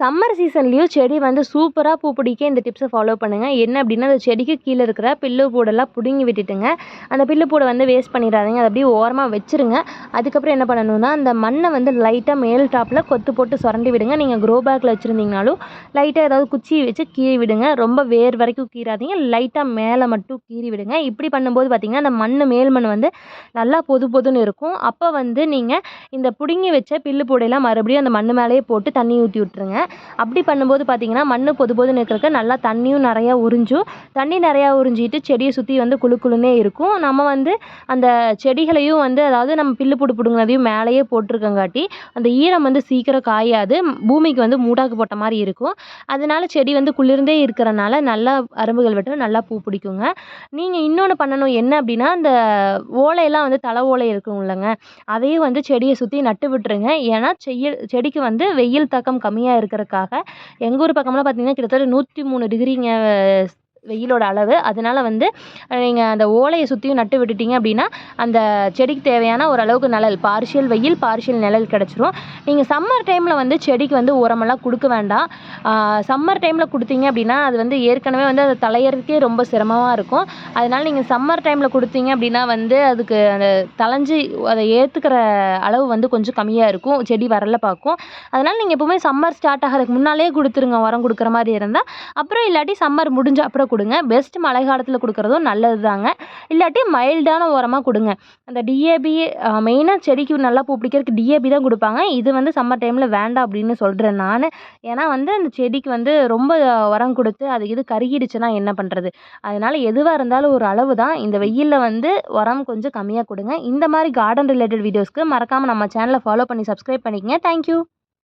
Summer சீசன்லேயும் செடி வந்து சூப்பராக பூ பிடிக்க இந்த டிப்ஸை ஃபாலோ பண்ணுங்கள் என்ன அப்படின்னா அந்த செடிக்கு கீழே இருக்கிற பில்லு பூடெல்லாம் பிடுங்கி விட்டுட்டுங்க. அந்த பில்லு பூடை வந்து வேஸ்ட் பண்ணிடாதீங்க. அதை அப்படியே ஓரமாக வச்சுருங்க. அதுக்கப்புறம் என்ன பண்ணணும்னா அந்த மண்ணை வந்து லைட்டாக மேல் டாப்பில் கொத்து போட்டு சுரண்டி விடுங்க. நீங்கள் க்ரோ பேக்கில் வச்சுருந்தீங்கனாலும் லைட்டாக ஏதாவது குச்சி வச்சு கீறி விடுங்க. ரொம்ப வேர் வரைக்கும் கீறாதீங்க. லைட்டாக மேலே மட்டும் கீறி விடுங்க. இப்படி பண்ணும்போது பார்த்திங்கன்னா அந்த மண் மேல் மண் வந்து நல்லா பொது பொதுன்னு இருக்கும். அப்போ வந்து நீங்கள் இந்த பிடுங்கி வச்ச பில்லு பூடையெல்லாம் மறுபடியும் அந்த மண் மேலேயே போட்டு தண்ணி ஊற்றி விட்ருங்க அப்படி பண்ணும்போது பார்த்திங்கன்னா மண் பொது பொதுன்னு இருக்கிறக்க நல்லா தண்ணியும் நிறையா உறிஞ்சும் தண்ணி நிறையா உறிஞ்சிட்டு செடியை சுற்றி வந்து குளு குளுன்னே இருக்கும். நம்ம வந்து அந்த செடிகளையும் வந்து அதாவது நம்ம பில்லு புடு பிடுங்கினதையும் மேலேயே போட்டிருக்கங்காட்டி அந்த ஈரம் வந்து சீக்கிரம் காயாது பூமிக்கு வந்து மூடாக்கு போட்ட மாதிரி இருக்கும். அதனால செடி வந்து குளிர்ந்தே இருக்கிறனால நல்லா அரும்புகள் வெட்டும் நல்லா பூ பிடிக்குங்க. நீங்கள் இன்னொன்று பண்ணணும் என்ன அப்படின்னா அந்த ஓலையெல்லாம் வந்து தலை ஓலை இருக்கும் இல்லைங்க அதையும் வந்து செடியை சுற்றி நட்டு விட்டுருங்க. ஏன்னா செய்ய செடிக்கு வந்து வெயில் தாக்கம் கம்மியாக இருக்கிறதுக்காக எங்கள் ஊர் பக்கம்லாம் பார்த்திங்கன்னா கிட்டத்தட்ட நூற்றி மூணு டிகிரிங்க வெயிலோட அளவு. அதனால வந்து நீங்கள் அந்த ஓலையை சுற்றியும் நட்டு விட்டுட்டீங்க அப்படின்னா அந்த செடிக்கு தேவையான ஓரளவுக்கு நிழல் பார்ஷியல் வெயில் பார்ஷியல் நிழல் கிடச்சிரும். நீங்கள் சம்மர் டைமில் வந்து செடிக்கு வந்து உரமெல்லாம் கொடுக்க வேண்டாம். சம்மர் டைமில் கொடுத்தீங்க அப்படின்னா அது வந்து ஏற்கனவே வந்து அது தலையறதுக்கே ரொம்ப சிரமமாக இருக்கும். அதனால் நீங்கள் சம்மர் டைமில் கொடுத்தீங்க அப்படின்னா வந்து அதுக்கு அந்த தளைஞ்சி அதை ஏற்றுக்கிற அளவு வந்து கொஞ்சம் கம்மியாக இருக்கும் செடி வரல பார்க்கும். அதனால் நீங்கள் எப்போவுமே சம்மர் ஸ்டார்ட் ஆகிறதுக்கு முன்னாலே கொடுத்துருங்க உரம் கொடுக்குற மாதிரி இருந்தால் அப்புறம் இல்லாட்டி சம்மர் முடிஞ்ச அப்புறம் கொடுங்க. பெஸ்ட் மழை காலத்தில் கொடுக்குறதும் நல்லது தாங்க இல்லாட்டி மைல்டான உரமாக கொடுங்க. அந்த டிஏபி மெயினாக செடிக்கு நல்லா பூ பிடிக்கிறதுக்கு டிஏபி தான் கொடுப்பாங்க. இது வந்து சம்மர் டைமில் வேண்டாம் அப்படின்னு சொல்கிறேன் நான். ஏன்னா வந்து அந்த செடிக்கு வந்து ரொம்ப உரம் கொடுத்து அது இது கருகிடுச்சுன்னா என்ன பண்ணுறது அதனால் எதுவாக இருந்தாலும் ஒரு அளவு தான். இந்த வெயிலில் வந்து உரம் கொஞ்சம் கம்மியாக கொடுங்க. இந்த மாதிரி கார்டன் ரிலேட்டட் வீடியோஸ்க்கு மறக்காமல் நம்ம சேனலை ஃபாலோ பண்ணி சப்ஸ்கிரைப் பண்ணிக்கங்க. தேங்க்யூ